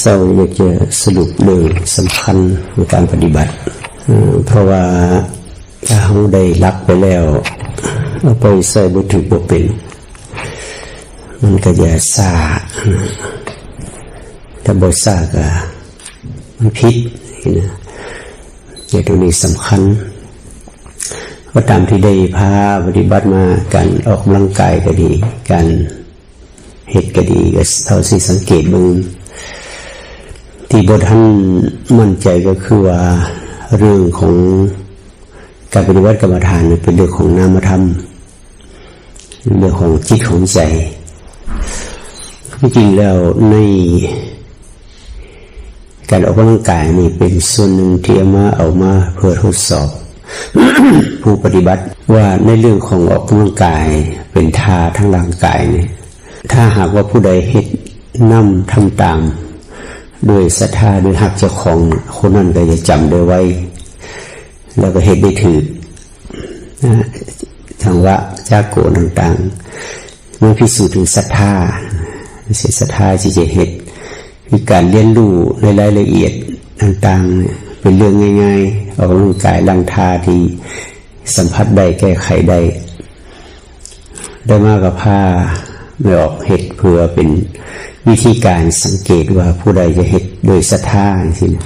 เศร้าอยากจะสรุปเรื่องสำคัญในการปฏิบัติ เพราะว่าถ้าเราได้รับไปแล้วเอาไปใส่บุถือบ่เป็น มันก็จะซาถ้าบ่ซาก็มันพิษนะอย่างตรงนี้สำคัญว่าตามที่ได้พาปฏิบัติมาการออกกำลังกายก็ดี การเหตุก็ดีก็เท่าที่สังเกตเบึง ที่บท่านมั่นใจก็คือว่าเรื่องของการปฏิวัติกรรมฐานเป็นเรื่องของนามธรรมเรื่องของจิตของใจที่จริงแล้วในการออกกำลังกายนี่เป็นส่วนหนึ่งที่เอามาเอามาเพื่อทดสอบ ผู้ปฏิบัติว่าในเรื่องของออกกำลังกายเป็นท่าทั้งร่างกายเนี่ยถ้าหากว่าผู้ใดเฮ็ดนั่มทำตาม ด้วยศรัทธาด้วยหักเจ้าของคนนั้นก็จะจำได้ไว้ แล้วก็เห็นได้ถือนะทางว่าจากโกต่างๆเมื่อพิสูจน์ถึงศรัทธาเสียศรัทธาที่จะเห็นมีการเรียนรู้ในรายละเอียดต่างๆ เป็นเรื่องง่ายๆออกกำลังกายลังทาที่สัมผัสได้แก้ไขได้ ได้มากกับผ้าไม่ออกเห็ดเพื่อเป็น วิธีการสังเกตว่าผู้ใดจะเห็ดโดยศรัทธาสินะ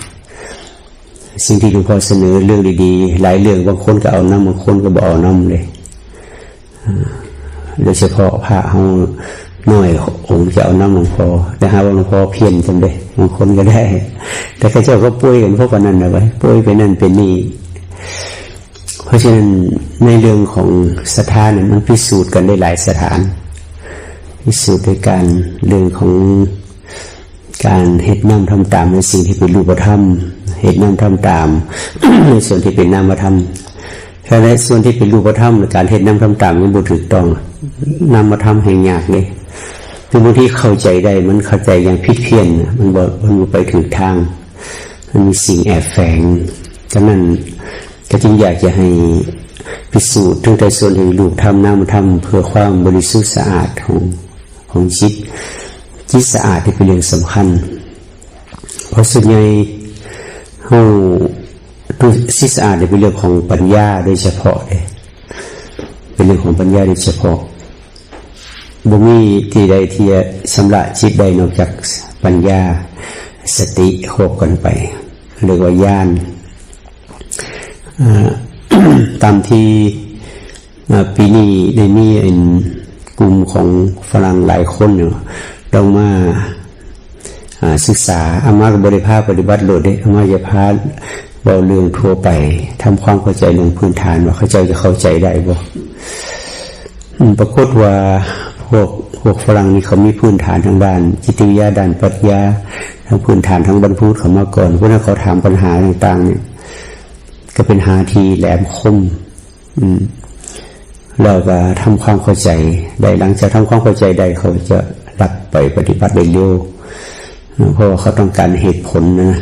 สิ่งที่หลวงพ่อเสนอเรื่องดีๆ หลายเรื่องบางคนก็เอาน้ำบางคนก็บเอาน้ำเลยโดยเฉพาะพระเขาหน่อยองค์จะเอาน้ำหลวงพ่อแต่หาว่าหลวงพ่อเพี้ยนจำได้บางคนก็ได้ แต่ข้าเจ้าก็ป่วยกันพวกกันนั่นเอาไว้ป่วยไปนั่นเป็นนี่เพราะฉะนั้นในเรื่องของสถานเนี่ยมันพิสูจน์กันได้หลายสถาน พิสูจน์ด้วยการเรื่องของการเฮ็ดน้ำทำตามในสิ่งที่เป็นรูปธรรมเฮ็ดน้ำทำตามในส่วนที่เป็นนามธรรมถ้าในส่วนที่เป็นรูปธรรมการเฮ็ดน้ำทำตามมันบุถูกต้องนามธรรมแห่งยากเลยคือบางทีเข้าใจได้มันเข้าใจอย่างผิดเพี้ยนมันบอกมันไปถึงทาง มันมีสิ่งแอบแฝงฉะนั้นก็จึงอยากจะให้พิสูจน์ทั้งแต่ส่วนแห่งรูปธรรมนามธรรมเพื่อความบริสุทธิ์สะอาดของ ของจิต จิตสะอาดที่เป็นเรื่องสำคัญ เพราะส่วนใหญ่เฮาตัวจิตสะอาดเนี่ยเป็นเรื่องของปัญญาโดยเฉพาะเลยเป็นเรื่องของปัญญาโดยเฉพาะบ่มีที่ใดที่จะชำระจิตใดนอกจากปัญญาสติควบกันไปเรียกว่าญาณอ่าตามที่ปีนี้ในนี้เป็น กลุ่มของฝรั่งหลายคนอยู่เรามาอ่าศึกษาอามากบริภาคปฏิบัติโลดได้อามาจะพาเบาเรื่องทั่วไปทำความเข้าใจลงพื้นฐานว่าเข้าใจจะเข้าใจได้บ่ปรากฏว่าพวกพวกฝรั่งนี่เขามีพื้นฐานทางด้านจิตวิทยาด้านปรัชญาทางพื้นฐานทางบรรพุธเขามาก่อนเพราะนั้นเขาถามปัญหาต่างๆเนี่ยก็เป็นหาทีแหลมคม อืม เราก็ทำความเข้าใจได้หลังจากทำความเข้าใจได้เขาจะรับไปปฏิบัติได้เร็วเพราะว่าเขาต้องการเหตุผลนะ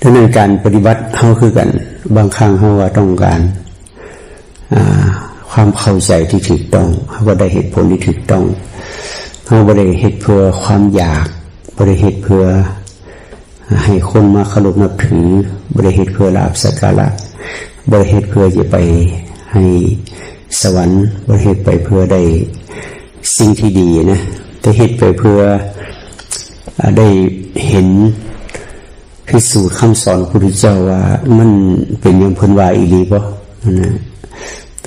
ดังนั้นการปฏิบัติเขาคือกัน บางครั้งเขาว่าต้องการความเข้าใจที่ถูกต้องเขาก็ได้เหตุผลที่ถูกต้องเขาบริเหตุเพื่อความอยากบริเหตุเพื่อให้คนมาเคารพนับถือบริเหตุเพื่อลาบสักการะบริเหตุเพื่อจะไป ให้สวรรค์บริเหตุไปเพื่อได้สิ่งที่ดีนะแต่เหตุไปเพื่อได้เห็นพิสูจน์คำสอนพระพุทธเจ้าว่ามันเป็นอยังพิ่นวาอีหลีบ่นะ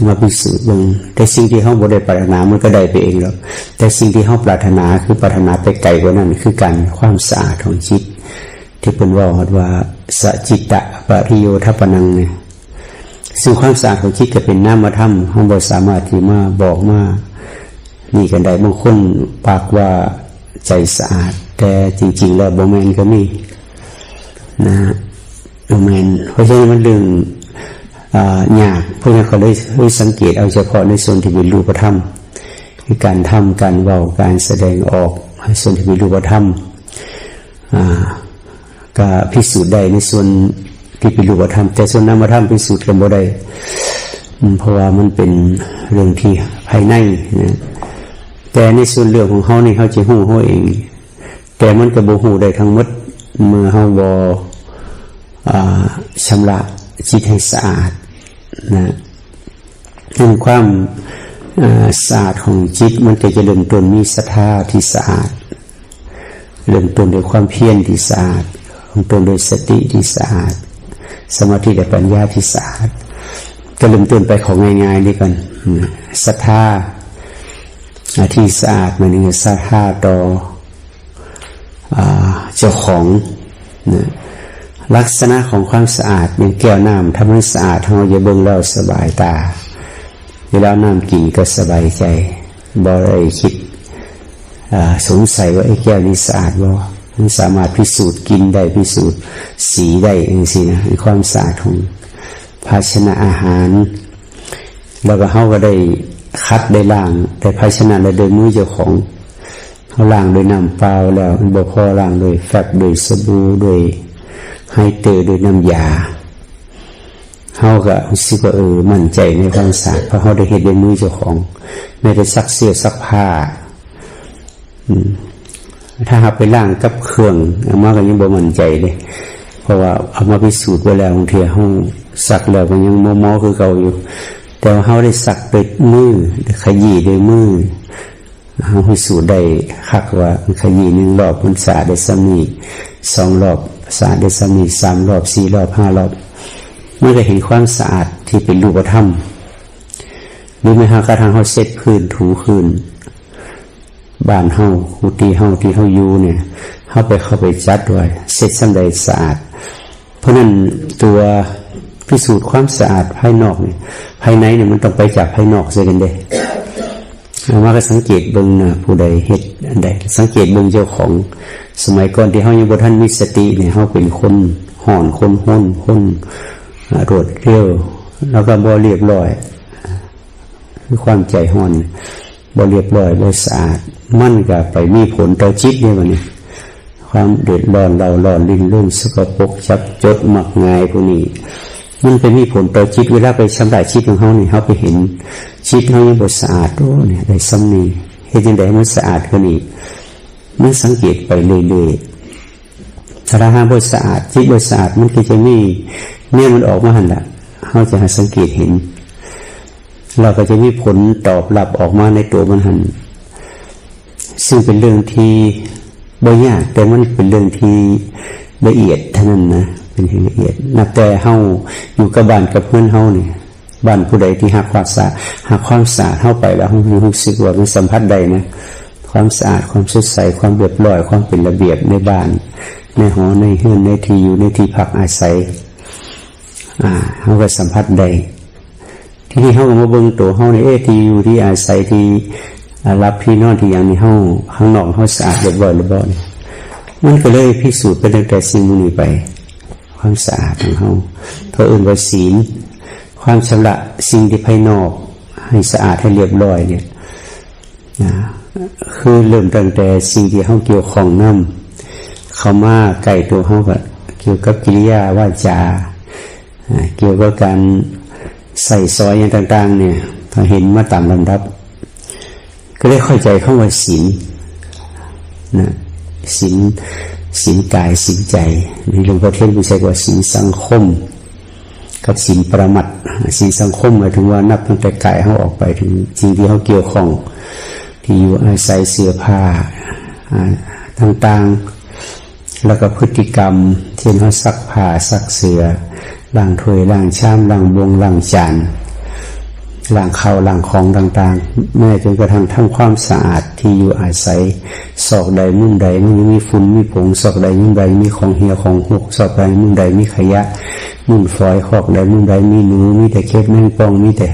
มาพิสูจน์ลงแต่สิ่งที่เขาบ่ได้ปรารถนามันก็ได้ไปเองแล้วแต่สิ่งที่เขาปรารถนาคือปรารถนาไปไกลกว่านั้น คือการความสะอาดของจิต ที่เป็นว่าว่าสจิตตะปริโยทัปนังเนี่ย ซึ่งความสะอาดของจิตก็เป็นนามธรรมห้องบสามารถที่มาบอกมานี่กันได้บางคนปากว่าใจสะอาด แต่จริง ๆ แล้วโบแมนก็มีนะโบแมนเพราะฉะนั้นมันเรื่องยากพวกนั้นเขาเลยให้สังเกตเอาเฉพาะในส่วนที่เป็นรูปธรรมคือการทำการเว้าการแสดงออกส่วนที่เป็นรูปธรรมก็พิสูจน์ได้ในส่วน ที่เป็นรูปธรรมแต่ส่วนนามธรรมพิสูจน์กันบ่ได้เพราะว่ามันเป็นเรื่องที่ภายในนะแต่ในส่วนเรื่องของเขานี่เขาจะหู้เขาเอง แต่มันก็บ่ฮู้ได้ทั้งหมดเมื่อเฮาบ่อ่าชำระจิตให้สะอาดนะถึงความสะอาดของจิตมันก็จะเริ่มต้นมีศรัทธาที่สะอาด เริ่มต้นด้วยความเพียรที่สะอาดเริ่มต้นด้วยสติที่สะอาด สมาธิและปัญญาที่สะอาดก็เริ่มต้นไปของง่ายๆนี่กันศรัทธาที่สะอาดมันนี่ศรัทธาต่อเจ้าของนะลักษณะของความสะอาดอย่างแก้วน้ำทำให้สะอาดเราจะเบิ่งแล้วสบายตาเวลาน้ำกินก็สบายใจบ่ได้คิดสงสัยว่าไอ้แก้วนี้สะอาดบ่ มันสามารถพิสูจน์กินได้พิสูจน์สีได้เองสินะในความสะอาดของภาชนะอาหาร แล้วก็เขาก็ได้คัดได้ล้างได้ภาชนะและโดยมือเจ้าของเขาล้างโดยน้ำเปล่าแล้วบ่พอล้างโดยแฟบโดยสบู่โดยไฮเตอร์โดยน้ำยาเขาก็สึกว่าเออมั่นใจในความสะอาดเพราะเขาได้เห็นด้วยมือเจ้าของไม่ได้ซักเสื้อซักผ้า ถ้าหาไปล่างกับเครื่องเอามาก็ยังบ่มั่นใจเลย เพราะว่าเอามาพิสูจน์ไว้แล้วบางทีเฮาสักแล้วก็ยังมอๆคือเก่าอยู่ แต่ว่าเฮาได้สักด้วยมือขยี้ด้วยมือเฮาพิสูจน์ได้คักว่าขยี้หนึ่งรอบมันสะอาดได้สามีสองรอบสะอาดได้สามีสามรอบสี่รอบห้ารอบเมื่อได้เห็นความสะอาดที่เป็นรูปธรรมหรือไม่หากระทั่งเฮาเช็ดพื้นถูพื้น บ้านเฮากุฏิเฮาที่เฮาอยู่เนี่ยเฮาไปเข้าไปจัดไว้เสร็จสำใดสะอาด เพราะนั้นตัวพิสูจน์ความสะอาดภายนอกเนี่ยภายในเนี่ยมันต้องไปจากภายนอกเสียกันเด้เอามาก็สังเกตเบิ่งนะผู้ใดเฮ็ดอันใดสังเกตเบิ่งเจ้าของสมัยก่อนที่เฮายังบ่ทันมีสติเนี่ยเฮาเป็นคนห่อนคนห้นคนรวดเร็วแล้วก็บ่เรียบร้อยคือความใจห่อนบ่เรียบร้อยบ่สะอาด มันก็ไปมีผลต่อจิตเนี่ยวันนี้ความเดือดร้อนเราร้อนลิ้นเรื่องสกปรกจับจดหมักงายพวกนี้ มันไปมีผลต่อจิตเวลาไปชำระจิตของเขาเนี่ยเขาไปเห็นจิตเขายังบดสะอาดโอ้เนี่ยได้ซ้ำนี่เห็นยังไงมันสะอาดขึ้นอีกมันสังเกตไปเรื่อยๆถ้าหาบดสะอาดจิตบดสะอาดมันก็จะมีเนี่ยมันออกมาหันละเขาจะหาสังเกตเห็น เราก็จะมีผลตอบรับออกมาในตัวมันหัน ซึ่งเป็นเรื่องที่บ่ยากแต่มันเป็นเรื่องที่ละเอียดเท่านั้นนะเป็นเรื่องละเอียดนับแต่เฮาอยู่กับบ้านกับเพื่อนเฮาเนี่ยบ้านผู้ใดที่หักความสะอาดหักความสะอาดเข้าไปแล้วเฮารู้สึกว่ามันสัมผัสใดนะความสะอาดความสดใสความเรียบร้อยความเป็นระเบียบในบ้าน ในหอในเฮือนในที่อยู่ในที่พักอาศัย อ่าเฮาก็สัมผัสใดที่นี่เขาก็มาเบิ่งตัวเขาในเอที่อยู่ที่อาศัยที่ รับพี่น้อนที่ย่างนี้เขาข้างนอกเขาสะอาดเรียบร้อยเรียบร้อยมันก็เลยพิสูจน์ไปตั้งแต่สิ่งนี้ไป ความสะอาดของเขาเพราะอื่นว่าศีลความชำระสิ่งที่ภายนอก ให้สะอาดให้เรียบร้อยเนี่ยนะคือเริ่มตั้งแต่สิ่งที่เขาเกี่ยวของน้ำเขามาใกล้ตัวเขาก็เกี่ยวกับกิริยาวาจาเกี่ยวกับการใส่ซอยอย่างต่าง ๆ เนี่ยพอเห็นมาตามลำดับ ก็ได้เข้าใจเข้าว่าศีลนะศีลศีลกายศีลใจในหลวงพ่อเทศน์ใช้ว่าศีลสังคม กับศีลประมัดศีลสังคมหมายถึงว่านับตั้งแต่กายเขาออกไปถึงสิ่งที่เขาเกี่ยวข้อง ที่อยู่อาศัยเสื้อผ้าต่างๆ แล้วก็พฤติกรรมเช่นเขาซักผ้าซักเสื้อล้างถ้วยล้างชามล้างบวงล้างจาน หล้างข้าวล้างของต่างๆ แม้จนกระทั่งทำความสะอาดที่อยู่อาศัยซอกใดมุมใดมันมีฝุ่นมีผงซอกใดมุมใดมีของเหี่ยวของหกซอกใดมุมใดมีขยะมุมฝอยขอกใดมุมใดมีหนูมีแต่เค็ดแมงปองมีแต่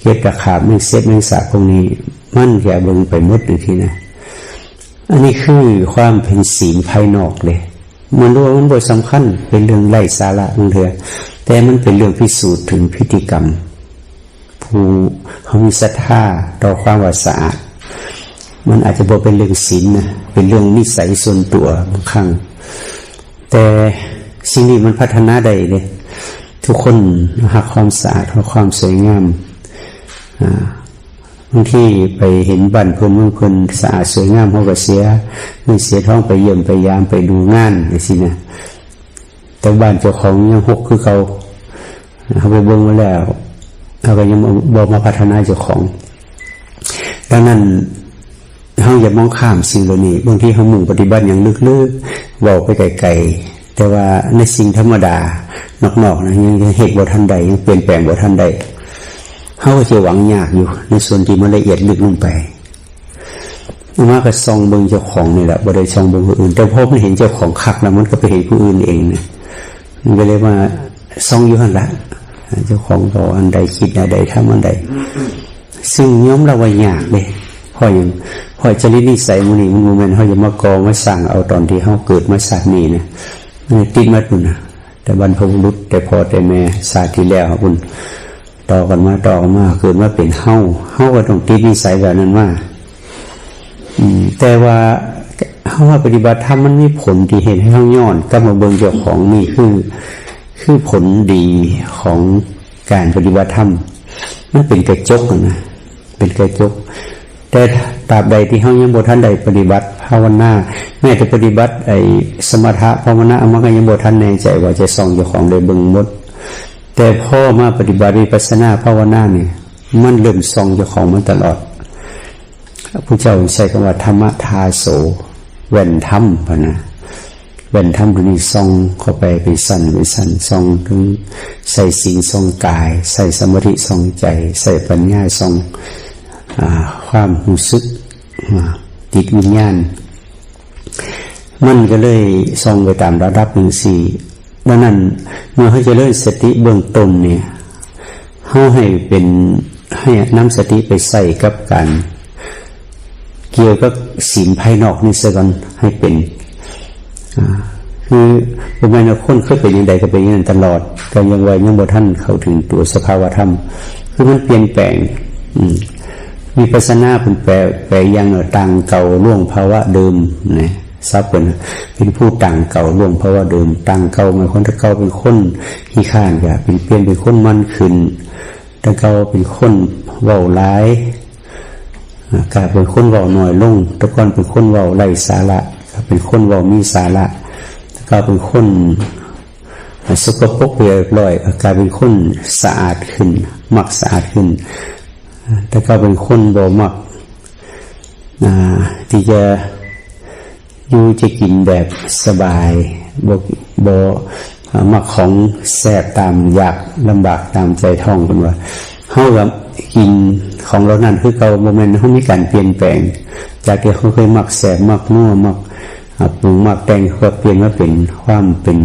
เค็ดกระขาบแมงเซ็ดแมงสาพวกนี้ มั่นแก่เบิงไปมดเลยทีนะอันนี้คือความเป็นศีลภายนอกเลยมันรู้ว่ามันบทสำคัญเป็นเรื่องไร้สาระบางเถอะแต่มันเป็นเรื่องพิสูจน์ถึงพฤติกรรม ผู้เขามีศรัทธาต่อความว่าสะอาด มันอาจจะบอกเป็นเรื่องศีลนะเป็นเรื่องนิสัยส่วนตัวบางครั้งแต่สิ่งนี้มันพัฒนาได้เลย ทุกคนหักความสะอาดหักความสวยงามบางที่ไปเห็นบ้านเพิ่นเมืองเพิ่นสะอาดสวยงามเขาก็เสียเงินเสียท้องไปเยี่ยมไปยามไปดูงานนี่สินะแต่บ้านเจ้าของยังหกคือเขาเขาไปเบิ่งมาแล้ว เขาก็ยังบอกมาพัฒนาเจ้าของ ดังนั้นเขาอย่ามองข้ามสิ่งเหล่านี้บางทีเขามุ่งปฏิบัติอย่างลึกๆบอกไปไกลๆแต่ว่าในสิ่งธรรมดานอกๆนะยังเหตุบ่ทันใดยังเปลี่ยนแปลงบ่ทันใดเขาก็จะหวังยากอยู่ ในส่วนที่มันละเอียดลึกลงไปมาก็ซองเบิงเจ้าของนี่แหละบ่ได้ซองเบิงผู้อื่น แต่พอมันเห็นเจ้าของคักแล้วมันก็ไปเห็นผู้อื่นเองนะมันก็เลยว่าซองอยู่หันละ เจ้าของเราอันใดคิดอันใดทำอันใด ซึ่งย้อมเราว่ายากเลยพออย่างพอจริตนิสัยมันนี่มันโมเมนต์เขาจะมากอมาสั่งเอาตอนที่เขาเกิดมาสาตินี้นะมันติดมาปุ่นนะแต่บรรพบุรุษแต่พอแต่แม่ศาสตร์ที่แล้วครับคุณต่อกันมาต่อกันมาเกิดมาเป็นเฮาเฮาก็ต้องติดนิสัยแบบนั้นว่าอืม แต่ว่าเฮาว่าปฏิบัติธรรมมันมีผลที่เห็นให้เฮาย้อนกลับมาเบิ่งเจ้าของนี่คือ คือผลดีของการปฏิบัติธรรมมันเป็นกระจกนะเป็นกระจก แต่ตราบใดที่เฮายังบ่ทันใดปฏิบัติภาวนาแม้แต่ปฏิบัติไอ้สมถะภาวนาอมันก็ยังบ่ทันแน่ใจว่าจะส่องเจ้าของได้เบิ่งมด แต่พ่อมาปฏิบัติวิปัสนาภาวนาเนี่ยมันเริ่มส่องเจ้าของมันตลอดพระเจ้าใช้คำว่าธรรมทาโสแว่นธรรมนะ แว่นธรรมตัวนี้ส่องเข้าไปไปสั่นไปสั่นส่องถึงใส่สิ่งส่องกาย ใส่สมาธิส่องใจ ใส่ปัญญาส่องอความรู้สึกอ่าจิตวิญญาณ มันก็เลยส่องไปตามระดับหนึ่งสี่ดังนั้นเมื่อเขาจะเริ่มสติเบื้องต้นเนี่ยเขาให้เป็นให้น้ำสติไปใส่กับการเกี่ยวกับศีลภายนอกนี่เสียก่อนให้เป็น คือประมาณคนเคยเป็นอย่างใดก็เป็นอย่างนั้นตลอดก็ยังไวยังบ่ท่านเข้าถึงตัวสภาวธรรม คือมันเปลี่ยนแปลงอืมีปัสนาเป็นแปลแปลยังต่างเก่าล่วงภาวะเดิมนะทรัพย์เป็นเป็นผู้ต่างเก่าล่วงภาวะเดิมต่างเก่าหมายคนถ้าเก่าเป็นคนขี้ข้านก็เป็นเปลี่ยนเป็นคนมันขึ้นถ้าเก่าเป็นคนเว้าร้ายกลายเป็นคนเว้าหน่อยลงต่ก่อนเป็นคนเว้าไร้สาระ เป็นคนว้ามีสาระถ้าเก่าเป็นคนสกปรกเรียบร้อยก็กลายเป็นคนสะอาดขึ้น มักสะอาดขึ้น แต่ก็เป็นคนบ่มักอ่าที่จะอยู่จะกินแบบสบายบ่บ่มักของแสบตามอยากลำบากตามใจท้องเป็นว่าเฮากับกินของเรานั้นคือเก่าโมเมนต์เขามีการเปลี่ยนแปลง จากที่เขาเคยมักแสบมักนัวมัก ปรุงมักแต่งเขาก็เปลี่ยนมาเป็นความเป็น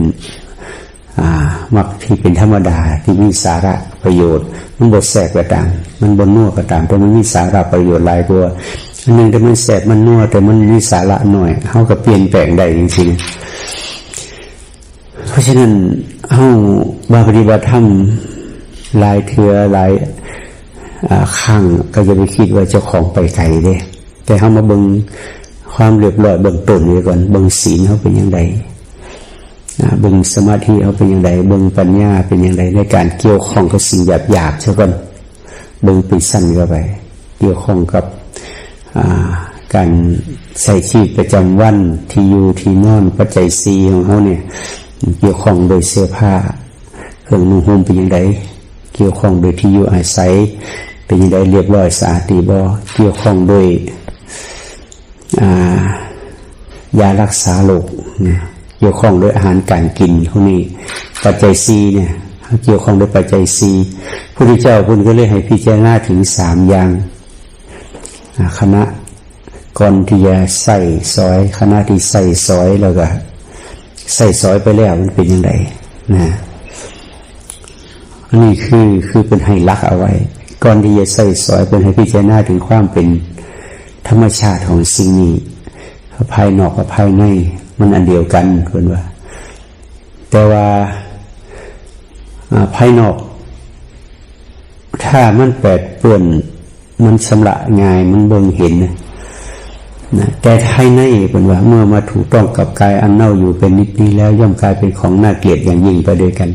อ่ามักที่เป็นธรรมดาที่มีสาระประโยชน์ มันบดแสบก็ตาม มันบนนัวก็ตามแต่มันมีสาระประโยชน์หลายตัวอันหนึ่งแต่มันแสบมันนัวแต่มันมีสาระหน่อยเขาก็เปลี่ยนแปลงได้จริงๆเพราะฉะนั้นเขาบาปฏิบัติธรรมลายเถือลายข้างก็จะไปคิดว่าเจ้าของไปไกลเด้แต่เขามาบิง ความเรียบร้อยเบื้องต้นนี้ก่อนเบิงศีลเขาเป็นอยังไงอ่าเบิ่งสมาธิเขาเป็นอย่างไรเบิ่งปัญญาเป็นอย่างไรในการเกี่ยวข้องกับสิ่งหยาบหยาบๆเช่นกันเบิ่งไปสั้นเข้าไป เกี่ยวข้องกับการใส่ชีวิตประจำวันที่อยู่ที่นอนปัจจัยซีของเขาเนี่ย เกี่ยวข้องโดยเสื้อผ้า เครื่องนุ่งห่มเป็นอย่างไรเกี่ยวข้องโดยที่อยู่อาศัย เป็นอย่างไรเรียบร้อยสะอาดดีบ่เกี่ยวข้องโดย ยารักษาโรคเนี่ยเกี่ยวข้องด้วยอาหารการกินพวกนี้ปัจจัยซีเนี่ยเกี่ยวข้องด้วยปัจจัยซีพระพุทธเจ้าคุณก็เลยให้พิจารณาถึงสามอย่างคณะก่อนที่จะใส่ซอย คณะที่ใส่ซอยแล้วก็ใส่ซอยไปแล้วมันเป็นยังไงนะอันนี้คือคือเป็นให้ลักเอาไว้ก่อนที่จะใส่ซอยเป็นให้พิจารณาถึงความเป็น ธรรมชาติของสิ่งนี้ภายนอกกับภายในมันอันเดียวกันคนว่า แต่ว่าภายนอก ถ้ามันแปดเปื้อนมันสำละง่ายมันเบิ่งเห็นนะนะแต่ภายในเป็นว่า เมื่อมาถูกต้องกับกายอันเน่าอยู่เป็นนิดนี้แล้ว ย่อมกลายเป็นของน่าเกลียดอย่างยิ่งไปด้วยกัน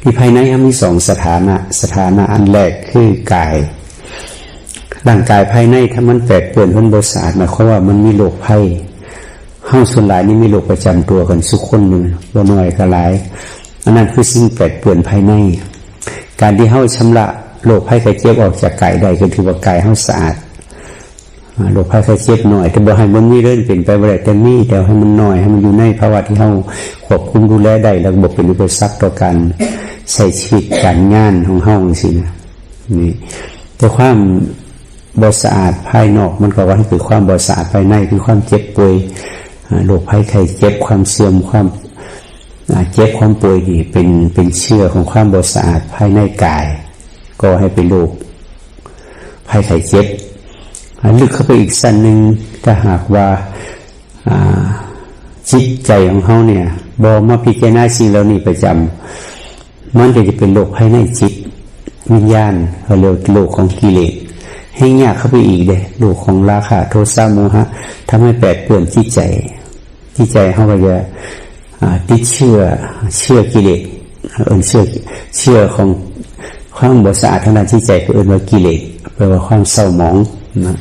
ที่ภายในมีสองสถานะ สถานะอันแรกคือกาย ร่างกายภายในถ้ามันแปดเปื้อนมันบริสาดหมายความว่ามันมีโรคภัยเฮาส่วนหลายนี่มีโรคประจำตัวกันสุกคนหนึ่งบ่น้อยก็หลายอันนั้นคือสิ่งแปดเปื้อนภายใน การที่เฮาชำระโรคภัยไข้เจ็บออกจากกายได้ก็ถือว่ากายเฮาสะอาดโรคภัยไข้เจ็บหน่อยแต่บ่ให้มันมีเรื่องเป็นไปบ่ได้แต่มีแต่ให้มันหน้อยให้มันอยู่ในภาวะที่เฮาควบคุมดูแลได้แล้วบ่เป็นอุปสรรคต่อการใช้ชีวิตการงานของเฮาจังซี่นะนี่แต่ความ บ่สะอาดภายนอกมันก็ว่าให้คือความบ่สะอาดภายในคือความเจ็บป่วยโรคภัยไข้เจ็บความเสื่อมความเจ็บความป่วยนี่เป็นเป็นเชื่อของความบ่สะอาดภายในกาย ก็ให้เป็นโรคภัยไข้เจ็บลึกเข้าไปอีกสั้นหนึ่งถ้าหากว่าจิตใจของเขาเนี่ยบอมาพิจารณาสิ่งเหล่านี้ประจำมันก็จะเป็นโรคภายในจิตวิญญาณเขาเรียกโรคของกิเลส ให้ยากเข้าไปอีกเลยโรคของราคะโทสะโมหะทำให้แปดเปื่อนจิตใจจิตใจเขาก็จะติดเชื่อเชื่อกิเลสเอินเชื่อเชื่อของความบสะอาดทางด้านจิตใจก็เอินว่ากิเลสแปลว่าความเศร้าหมองนะ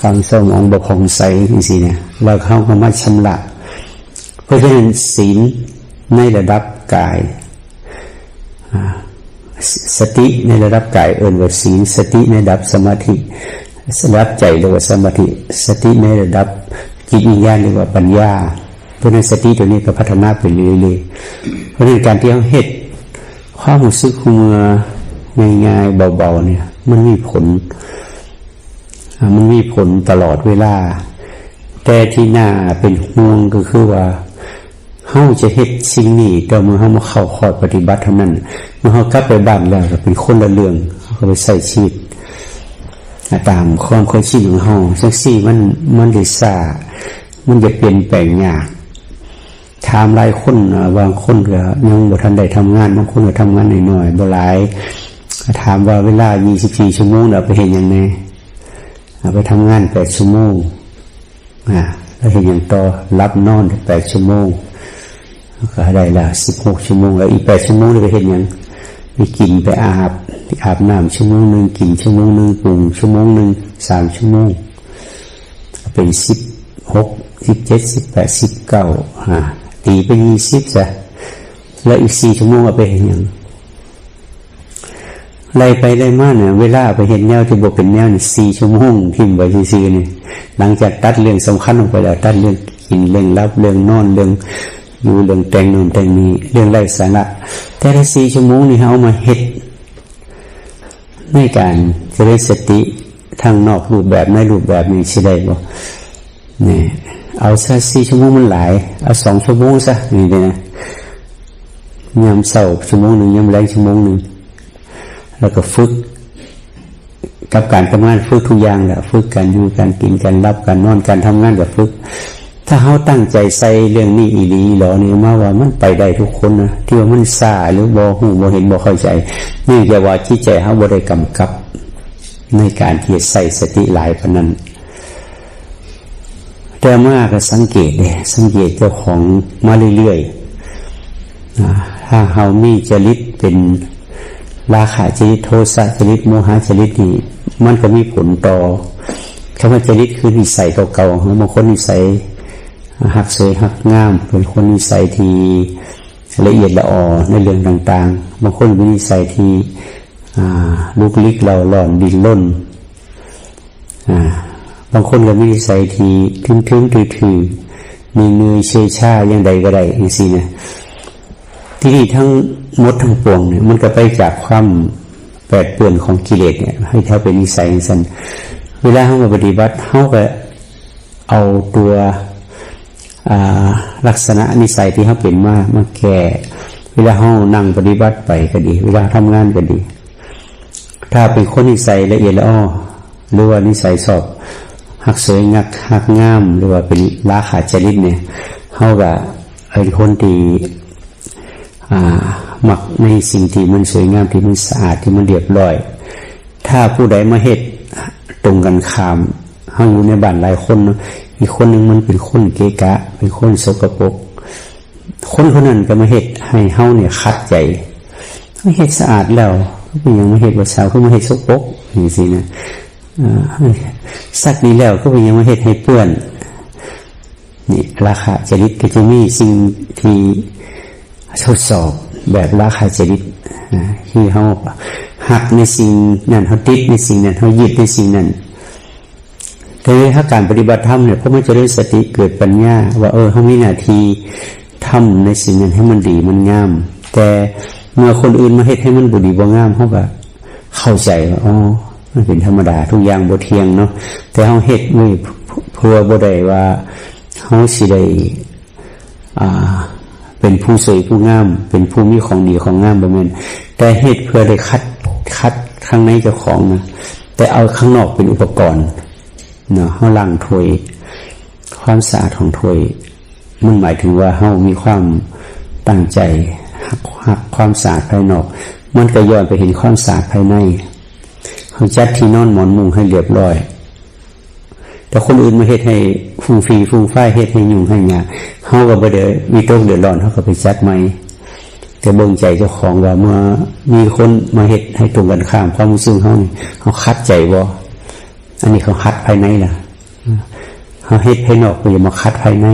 ความเศร้าหมองบกของใสนี่สิเนี่ยเราเข้ามาชำระเพราะฉะนั้นศีลในระดับกาย สติในระดับกายเอินว่าศีลสติในระดับสมาธิระดับใจเรียกว่าสมาธิ สติในระดับจิตวิญญาณเรียกว่าปัญญา เพราะนั้นสติตัวนี้ก็พัฒนาไปเรื่อยๆเพราะนั้นการที่เขาเฮ็ดความรู้สึกขมือง่ายๆเบาๆเนี่ย มันมีผล มันมีผลตลอดเวลา แต่ที่น่าเป็นห่วงก็คือว่า เฮาจะเฮ็ดสิ่งนี้แต่เมื่อเฮามาเข้าคอร์ดปฏิบัติเท่านั้น เมื่อเฮากลับไปบ้านแล้วก็เป็นคนละเรื่องเขาไปใส่ชีวิตตามความเคยชินของเฮาสักสี่มันมันดิซ่ามันจะเปลี่ยนแปลงยากถามหลายคนบางคนก็ยังบ่ทันได้ทำงานบางคนก็ทำงานหน่อยๆบ่หลายถามว่าเวลา 24 ชั่วโมงเราไปเห็นย่างไงไปทำงานแปดชั่วโมงอ่าแล้วเห็นอย่างต่อรับนอนแปดชั่วโมง ก็ได้ละสิบหกชั่วโมงแล้วอีกแปดชั่วโมงเลยไปเห็นย่างไปกินไปอาบอาบน้ำชั่วโมงหนึ่งกินชั่วโมงหนึ่งปรุงชั่วโมงหนึ่งสามชั่วโมงเป็นสิบหกสิบเจ็ดสิบแปดสิบเก้าฮะตีไปยี่สิบซะแล้วอีกสี่ชั่วโมงก็ไปเห็นย่างไล่ไปไล่มาเนี่ยเวลาไปเห็นแนวที่บวกเป็นแนวนี่สี่ชั่วโมงทิมไว้ซีๆนี่ยหลังจากตัดเรื่องสำคัญออกไปแล้วตัดเรื่องกินเรื่องรับเรื่องนอนเรื่อง อยู่เรื่องแต่งนู่นแต่งนี้เรื่องไร้สาระแต่ละสี่ชั่วโมงนี่เอามาเฮ็ดในการจะได้สติทางนอกรูปแบบในรูปแบบนี้ใช่ได้บ่เนี่ยเอาซะสี่ชั่วโมงมันหลาย เอาสองชั่วโมงซะนี่เลยนะยามเสาร์ชั่วโมงหนึ่งยามแรงชั่วโมงหนึ่งแล้วก็ฝึกกับการทำงานฝึกทุกอย่างแหละฝึกการอยู่การกินการรับการนอนการทำงานแบบฝึก ถ้าเขาตั้งใจใส่เรื่องนี้อีหลีหรอเนี่ยมาว่ามันไปได้ทุกคนนะที่ว่ามันซาหรือบอหูบอเห็นบอเข้าใจนี่จะว่าที่ใจเขาบริกรรมกับในการที่จะใส่สติหลายพนันแต่มากก็สังเกตเลยสังเกตเจ้าของมาเรื่อยๆถ้าเฮามีจริตเป็นราคะจริตโทสะจริตโมหะจริตนี่มันก็มีผลต่อคำว่าจริตคือนิสัยเก่าๆบางคนนิสัย หักสวยหักงาม เป็นคนนิสัยที่ละเอียดละออในเรื่องต่างๆ บางคนมีนิสัยที่ลุกลิกเราหล่อนดินล้นบางคนก็มีนิสัยที่ทึมทึมถือถือมีเงยเชยชาอย่างใดก็ได้อย่างนี้นะที่นี่ทั้งมดทั้งปวงเนี่ยมันก็ไปจากความแปดเปื่อนของกิเลสเนี่ย ให้เขาเป็นนิสัยสันเวลาเขามาปฏิบัติเขาก็เอาตัว ลักษณะนิสัยที่เขาเป็นมามาแก่เวลาเขานั่งปฏิบัติไปก็ดี เวลาทำงานก็ดี ถ้าเป็นคนนิสัยละเอียดละอ้อหรือว่านิสัยสอบหักสวยงักหักงาม หรือว่าเป็นราขาจริตเนี่ยเขาก็เป็นคนที่หมักในสิ่งที่มันสวยงามที่มันสะอาดที่มันเรียบร้อย ถ้าผู้ใดมาเหตุตรงกันข้ามห้างอยู่ในบ้านหลายคน อีกคนหนึ่งมันเป็นคนเกะกะ เป็นคนสกปรกคนคนนั้นก็มาเหตุให้เฮาเนี่ยคัดใจไม่เหตุสะอาดแล้วก็ยังมาเหตุว่าสาวก็มาเหตุสกปรกอย่างนี้นะอ่าซักดีแล้วก็ไปยังมาเฮ็ดให้เปื้อนนี่ราคาจริตก็จะมีสิ่งที่ทดสอบแบบราคาจริตที่เขาหักในสิ่งนั้นเขาติดในสิ่งนั้นเขายึดในสิ่งนั้น แต่ถ้าการปฏิบัติธรรมเนี่ยเพราะมันจะได้สติเกิดปัญญา ว่าเออเขามีหน้าที่ทำในสิ่งนั้นให้มันดีมันงาม แต่เมื่อคนอื่นมาเฮ็ดให้มันบุดีบ่งามเขาก็เข้าใจว่าอ๋อมันเป็นธรรมดาทุกอย่างบ่เทียงเนาะแต่เขาเฮ็ดไม่เพื่อบ่ได้ว่าเขาสิได้อ่าเป็นผู้สวยผู้งาม เป็นผู้มีของดีของงามบบนั้นแต่เหตุเพื่อได้คัดคัดข้างในเจ้าของนะแต่เอาข้างนอกเป็นอุปกรณ์ เนาะเขาล้างถ้วยความสะอาดของถ้วยมันหมายถึงว่าเขามีความตั้งใจหักหักความสะอาดภายนอก มันก็ย้อนไปเห็นความสะอาดภายในเขาจัดที่นอนหมอนมุงให้เรียบร้อย แต่คนอื่นมาเฮ็ดให้ฟุ้งฟีฟุ้งฝ้ายเฮ็ดให้ยุ่งให้ยากเขาก็บ่ได้มีตกเดือดร้อนเขาก็ไปจัดใหม่แต่เบิ่งใจเจ้าของว่าเมื่อมีคนมาเฮ็ดให้ตรงกันข้ามความรู้สึกเขาเขาคัดใจบ่ อันนี้เขาคัดภายในล่ะเขาเฮ็ดภายนอกก็อย่ามาคัดภายใน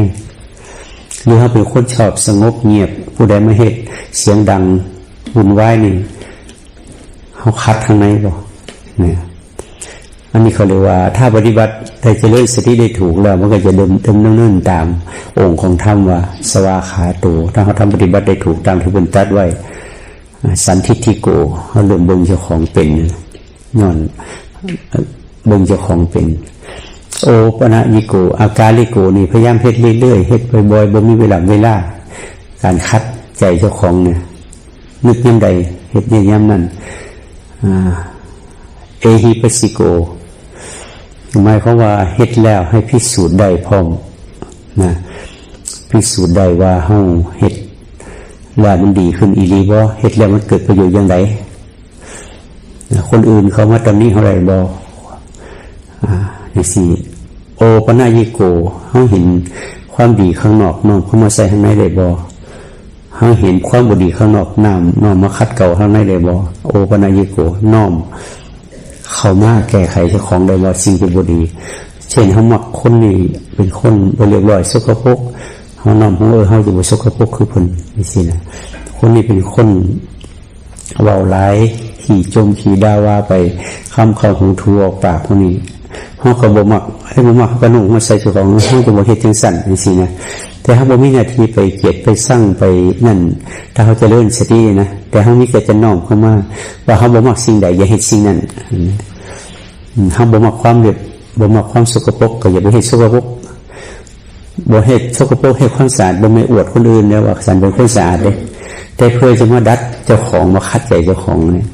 หรือเขาเป็นคนชอบสงบเงียบ ผู้ใดมาเฮ็ดเสียงดังวุ่นวายนี่เขาคัดข้างในบ่เนี่ยอันนี้เขาเรียกว่า ถ้าปฏิบัติได้เจริญสติได้ถูกแล้ว มันก็จะเดิมเดิมเนิ่นๆตาม องค์ของธรรมว่า สวาขาโตถ้าเขาทำปฏิบัติได้ถูกตามที่เป็นตัดไว้สันทิฏฐิโกเขาเริ่มเบิ่งเจ้าของเป็นนอน เบิ่งเจ้าของเป็น โอปะนะยิโก อาการลิโกนี่พยายามเฮ็ดเรื่อยๆเฮ็ดบ่อยๆบ่มีเวลาเวลา การคัดใจเจ้าของเนี่ยนึกยังใดเฮ็ดยังย่ำนั่นเอฮิปัสิโกหมายความว่าเฮ็ดแล้วให้พิสูจน์ได้พร้อมนะพิสูจน์ได้ว่าเฮาเฮ็ดแล้วมันดีขึ้นอีหลีบ่เฮ็ดแล้วมันเกิดประโยชน์ย่างไรคนอื่นเขามาตอนนี้เท่าไรบ่ อ่านี่โอปนายิโกเฮาเห็นความดีข้างนอกน้อมเข้ามาใส่ข้างในได้บ่เฮาเห็นความบ่ดีข้างนอกน้อมน้อมมาคัดเก่าข้างในได้บ่โอปนายิโกน้อม เขามาแก้ไขเจ้าของได้ว่สิ่งเป็นบดี เช่นเขามักคนนี่เป็นคนบริเรียบร้อยสกปรกเขานำของเออเขาจะบสกปรกคือผลนี่สินะคนนี้เป็นคนเบาร้ายขี่จมขี่ดาว่าไปคำเขาหูทัวออกปากนี้ เขาก็บ่มักให้บ่มักเขาก็นุ่งมาใส่เจ้าของเขาจะบ่เฮ็ดจังสั่นนี่สินะแต่เขาบ่มีหน้าที่ไปเกียดไปสร้างไปนั่น ถ้าเขาจะเลื่อนสตินะแต่เขามีแต่จะน้อมเข้ามาว่าเขาบ่มักสิ่งใดอย่าเฮ็ดสิ่งนั้นเขาบ่มักความเรียบบ่มักความสกปรกก็อย่าไปเฮ็ดสกปรกบ่เฮ็ดสกปรกให้ความสะอาดบ่ไม่อวดคนอื่นแล้วว่าสันเป็นคนสะอาดเด้แต่เพื่อจะมาดัดเจ้าของมาคัดใจเจ้าของเนี่ย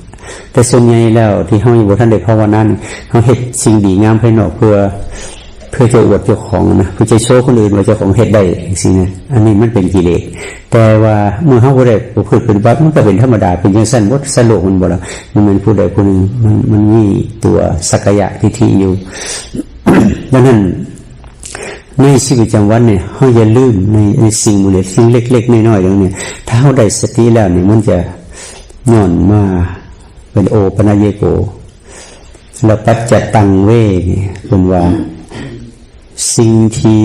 แต่ส่วนใหญ่แล้วที่เขาอยู่บนท่านเด็กภาวนาเขาเฮ็ดสิ่งดีงามภายนอกเพื่อ เพื่อจะอวดเจ้าของนะเพื่อจะโชว์คนอื่นว่าเจ้าของเฮ็ดได้สินะอันนี้มันเป็นกิเลสแต่ว่าเมื่อเขาบ่ได้ผู้พูดเป็นบัตมันก็เป็นธรรมดาเป็นยังสั้นวัดสโลกมันบ่ละมันเป็นผู้ใดผู้หนึ่งมันมันมีตัวสักยะทิฏฐิอยู่ดังนั้นในชีวิตประจำวันเนี่ยเขาอย่าลืมในในสิ่งมูลสิ่งเล็กๆน้อยๆอย่างนี้ถ้าเขาได้สติแล้วเนี่ยมันจะย่อนมา เป็นโอปนายโกแล้วปัจจตังเวเนี่ยเป็นว่า สิ่งที่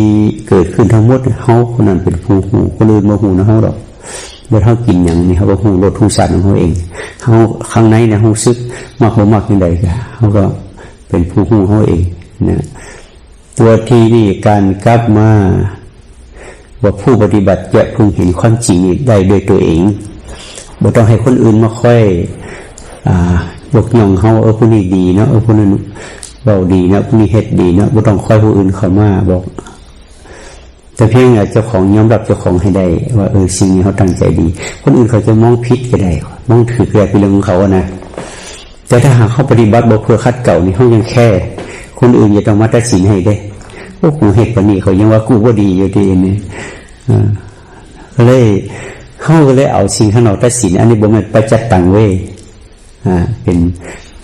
เกิดขึ้นทั้งหมดเขาคนนั้นเป็นผู้หูคนอื่นมาหูนะเขาหรอกเมื่อเขากินอย่างนี้เขาก็หูรสหูสัตว์ของเขาเองเขาข้างในเนี่ยเขาซึกมากหมากยังไงกันเขาก็เป็นผู้หูเขาเองนะตัวที่นี่การกลับมาว่าผู้ปฏิบัติจะพึงเห็นความจริงได้ด้วยตัวเองบ่ต้องให้คนอื่นมาค่อย ยกย่องเขาเออผู้นี้ดีเนาะเออผู้นั้นเบาดีนะผู้นี้เฮ็ดดีเนาะบ่ต้องคอยผู้อื่นเขามาบอก แต่เพียงเจ้าของยอมรับเจ้าของให้ได้ ว่าเออสิ่งนี้เขาตั้งใจดี คนอื่นเขาจะมองผิดก็ได้มองถือแกเป็นเรื่องของเขานะแต่ถ้าหากเขาปฏิบัติบอกเพื่อคัดเก่านี่เขายังแค่ คนอื่นจะต้องมาตัดสินให้ได้พวกกูเฮ็ดปนี้เขายังว่ากูว่าดีอยู่ดีนี่อ่าก็เลยเขาก็เลยเอาสิ่งข้างนอกตัดสิน อันนี้บ่แม่นประจัดตังเวอ่ เป็น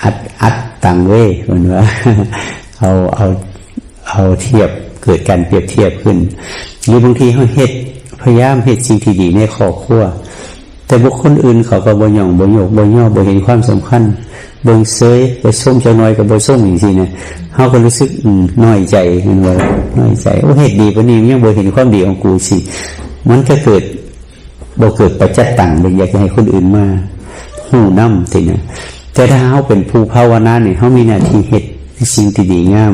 อัดอัดตังเวเหมือนว่าเอาเอาเอาเทียบเกิดการเปรียบเทียบขึ้นหรือบางทีเขาเฮ็ดพยายามเฮ็ดสิ่งที่ดีในครอบครัวแต่บุคคลอื่นเขาก็บ่ยองบ่โยกบ่ย่อบ่เห็นความสำคัญเบิ่งเซยไปส้มจ้าน้อยกับบ่ส้มอีกทีเนี่ยเฮาก็รู้สึกน้อยใจเห็นว่าน้อยใจโอ้เฮ็ดดีปานนี้ยังบ่เห็นความดีของกูสิมันก็เกิดบ่เกิดประจัดตังเลยอยากจะให้คนอื่นมา หู้นำตินี่ยแต่ถ้าเฮาเป็นผู้ภาวนาเนี่ยเฮามีหน้าที่เฮ็ดในสิ่งที่ดีงาม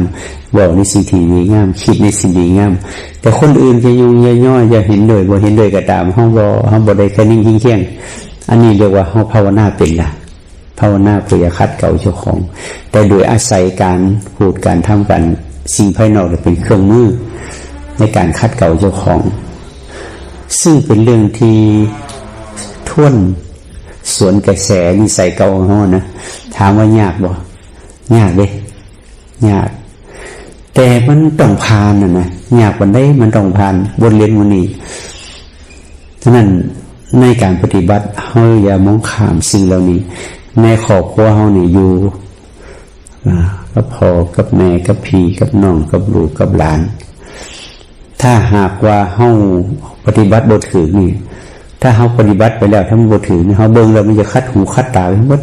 บอกในสิ่งที่ดีงาม คิดในสิ่งดีงาม แต่คนอื่นจะยุ่งย่อยๆจะเห็นด้วยบ่เห็นด้วยก็ตามเฮาบ่เฮาบ่ได้แค่นิ่งเคียง อันนี้เรียกว่าเฮาภาวนาเป็นละภาวนาเพื่อคัดเก่าเจ้าของ แต่โดยอาศัยการพูดการทำกันสิ่งภายนอกเป็นเครื่องมือในการคัดเก่าเจ้าของ ซึ่งเป็นเรื่องที่ท่วน สวนกระแสนิสัยเก่าของเขานะถามว่ายากบ่ยากเด้ยาก แต่มันต้องผ่านนะนะยากวันได้มันต้องผ่านบทเรียนวันนี้ฉะนั้นในการปฏิบัติเฮาอย่ามองข้ามสิ่งเหล่านี้ ในครอบครัวเฮานี่อยู่กับพ่อกับแม่กับพี่กับน้องกับลูกกับหลาน ถ้าหากว่าเฮาปฏิบัติบ่ถือนี่ ถ้าเฮาปฏิบัติไปแล้วถ้ามันบ่ถือนี่เฮาเบิ่งแล้วมันจะคัดหูคัดตาไปหมด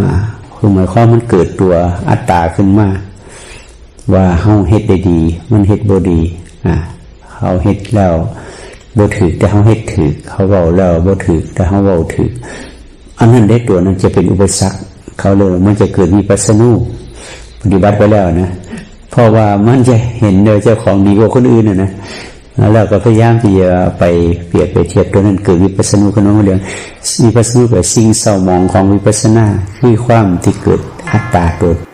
อ่าคือหมายความมันเกิดตัวอัตตาขึ้นมาว่าเฮาเฮ็ดได้ดี มันเฮ็ดบ่ดี อ่าเฮาเฮ็ดแล้วบ่ถือแต่เฮาเฮ็ดถือเขาเว้าแล้วบ่ถือแต่เฮาเว้าถืออันนั้นได้ตัวนั้นจะเป็นอุปสรรคเขาเลยมันจะเกิดวิปัสนูปฏิบัติไปแล้วนะเพราะว่ามันจะเห็นเลยเจ้าของดีกว่าคนอื่นนะนะ แล้วก็พยายามที่จะไปเปรียบไปเทียบตัวนั้นเกิดวิปัสสนุขนมเรื่องวิปัสสนุกับสิ่งเศร้ามองของวิปัสสนาคือความที่เกิดอัตตาตัว